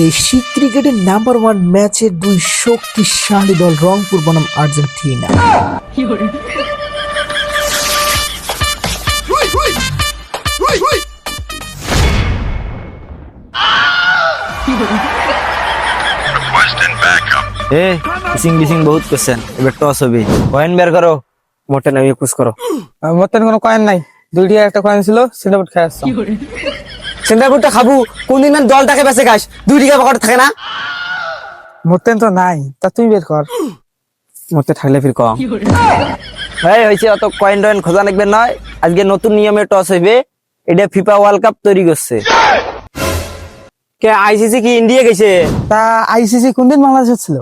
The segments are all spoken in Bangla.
দেশি ক্রিকেটের নাম্বার ওয়ান ম্যাচে দুই শক্তিশালী দল রংপুর বনাম আর্জেন্টিনা. এ কিসিং বিসিং বহুত করছেন এবার টস হবে। কয়েন বের করো। মোটে নাই একুশ করো। মোটেন কোনো কয়েন নাই। দুইটি একটা কয়েন ছিল সিন্দাপুর খেয়ে সিন্দাপুরটা খাব কোনদিন না দলটাকে বেঁচে খাস দুই টাকা পকেটে থাকে না। মোটেন তো নাই তা তুই বের কর। মোটে থাকলে ফির কম ভাই হয়েছে অত কয়েন টয়েন খোঁজা লাগবে নয় আজকে নতুন নিয়মে টস হইবে। এটা ফিফা ওয়ার্ল্ড কাপ তৈরি করছে। কে আইসিসি কি ইন্ডিয়া গেছে? তা আইসিসি কোনদিন বাংলাদেশে ছিল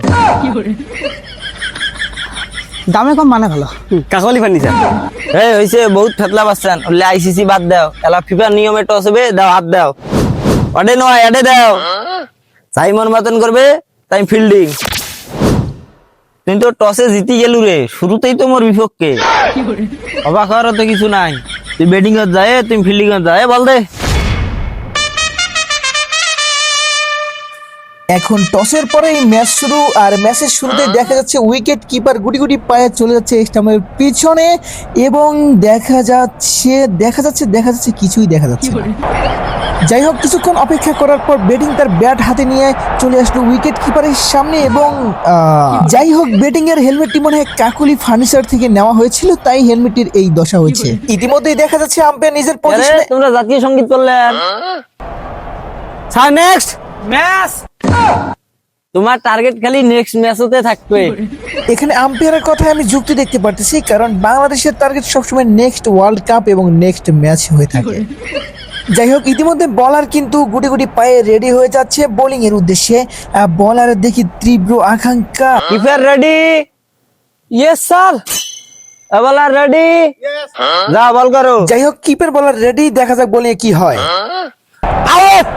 দামে কম মানে ভালো। কাকলি ফার্নিচার। এই হয়েছে বহুত ফেতলা পাচ্ছেন বললে আইসিসি বাদ দাও। এলা ফিফা নিয়মে টস হবে দাও হাত দাও। অডে নয় এডে দাও। সাইমন মতন করবে তাই ফিল্ডিং। তুই তো টসে জিতি গেলু রে শুরুতেই তো মোর বিপক্ষে। অবাক হওয়ার তো কিছু নাই। তুই ব্যাটিং যায় তুমি ফিল্ডিং এ যায় বল দে। এখন টসের পরে ম্যাচ শুরু আর ম্যাচের শুরুতে দেখা যাচ্ছে উইকেট কিপার গুটি গুটি পায়ে চলে যাচ্ছে স্টামের পিছনে এবং দেখা যাচ্ছে দেখা যাচ্ছে দেখা যাচ্ছে কিছুই দেখা যাচ্ছে যাই হোক কিছুক্ষণ অপেক্ষা করার পর ব্যাটিং তার ব্যাট হাতে নিয়ে চলে আসলো উইকেট কিপারের সামনে এবং আহ, যাই হোক ব্যাটিং এর হেলমেটটি মনে হয় কাকুলি ফার্নিচার থেকে নেওয়া হয়েছিল তাই হেলমেটটির এই দশা হয়েছে। ইতিমধ্যেই দেখা যাচ্ছে আম্পায়ার নিজের পজিশনে তোমরা জাতীয় সংগীত করলেন স্যার নেক্সট ম্যাচ! তোমার টার্গেট খালি নেক্সট ম্যাচতে থাকবে। এখানে আম্পায়ারের কথায় আমি যুক্তি দেখতে পারতেছি কারণ বাংলাদেশের টার্গেট সবসময় নেক্সট ওয়ার্ল্ড কাপ এবং নেক্সট ম্যাচ হয়ে থাকে। যাই হোক ইতিমধ্যে বলার কিন্তু গুটি গুটি পায়ে রেডি হয়ে যাচ্ছে বোলিং এর উদ্দেশ্যে বলারের দেখি তীব্র আকাঙ্ক্ষা। Keeper ready yes sir bowler ready যা বল করো। যাই হোক কিপার বলার রেডি দেখা যাক বোলিং কি হয়। আউট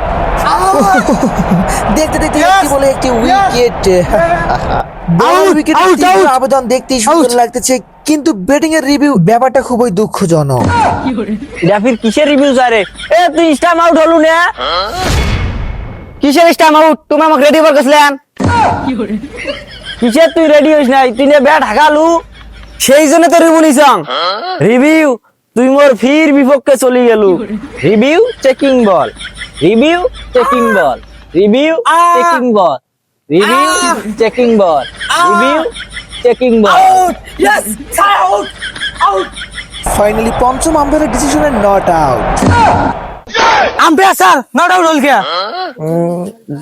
দেখতে দেখতে একটি বলে একটি উইকেট. আবেদন দেখতেই সুন্দর লাগতেছে কিন্তু ব্যাটিং এর রিভিউ ব্যাপারটা খুবই দুঃখজনক। রাফির কিসের রিভিউ এ তুই স্টাম আউট হলু না? কিসের স্টাম আউট তুমি আমাকে রেডি করে গেছিলেন কিসের তুই রেডি হইস নাই? তুই না ব্যাট হাগালু। সেই জন্য তো রিভিউ নিছং। রিভিউ তুই মোর ফির বিপক্ষে চলি গেলু। Review checking ball review checking ball review checking ball review checking ball review checking ball yes out out finally পঞ্চম আম্পায়ারের ডিসিশনে not out umpire sir not out হল কে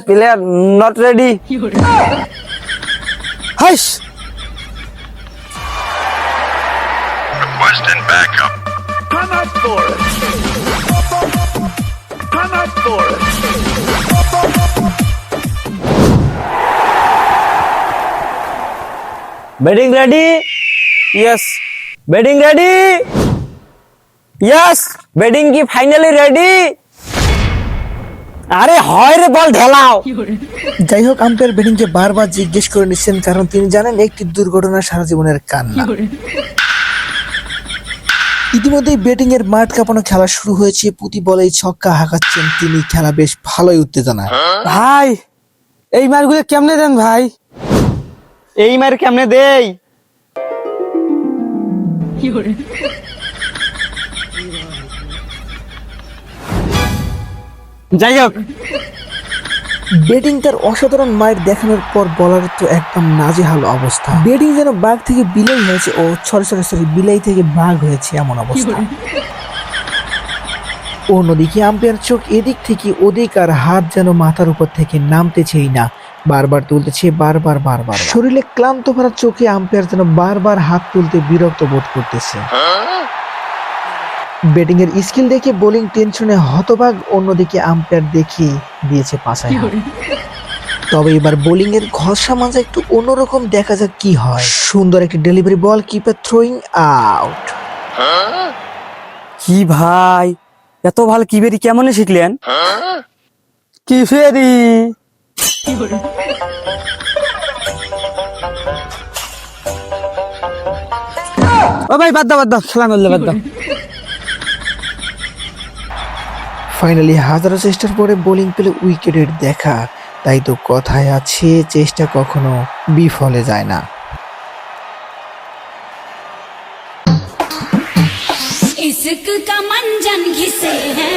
প্লেয়ার নট রেডি হাইস Requesting backup. Batting ready yes batting ready yes batting কি ফাইনালি রেডি আরে হয় রে বল ঢেলাও। যাই হোক আম্পায়ার ব্যাটিংকে বারবার জিজ্ঞেস করে নিচ্ছেন কারণ তিনি জানেন একটি দুর্ঘটনা সারা জীবনের কান্না। ইতিমধ্যেই ব্যাটিং এর মাঠ কাঁপানো খেলা শুরু হয়েছে। প্রতি বলেই ছক্কা হাঁকাচ্ছেন তিনি। খেলা বেশ ভালোই উত্তেজনা। ভাই এই মারগুলো কেমনে দেন ভাই? এই মার কেমনে দেই? যাই হোক ব্যাটিং তার অসাধারণ মায়ের দেখানোর পর বলার তো একদম নাজেহাল অবস্থা। ব্যাটিং যেন বাঘ থেকে বিলাই হয়েছে ও সরি সরি সরি বিলাই থেকে বাঘ হয়েছে এমন অবস্থা। অন্যদিকে আম্পায়ার চোখ এদিক থেকে ওদিক আর হাত যেন মাথার উপর থেকে নামতেছেই না। বারবার তুলতেছে বারবার বারবার। শরীরে ক্লান্ত ভরা চোখে আম্পায়ার যেন বারবার হাত তুলতে বিরক্ত বোধ করতেছে। ব্যাটিং এর স্কিল দেখে বোলিং টেনশনে হতবাক অন্যদিকে আম্পায়ার দেখে দিয়েছে পাশায় তবে এবার বোলিং এর ঘষা মাজা একটু অন্যরকম দেখা যাক কি হয়। সুন্দর একটি delivery ball keeper throwing out কি ভাই এত ভালো কি বেরি কেমনে শিখলেন? কি ফেরি? ও ভাই বাদ দাও বাদ দাও খেলা করলে বাদ দাও। ফাইনালি হাজারো চেষ্টার পরে বোলিং পেলে উইকেটের দেখা তাই তো কথায় আছে চেষ্টা কখনো বিফলে যায় না इश्क का मंजन घिसे हैं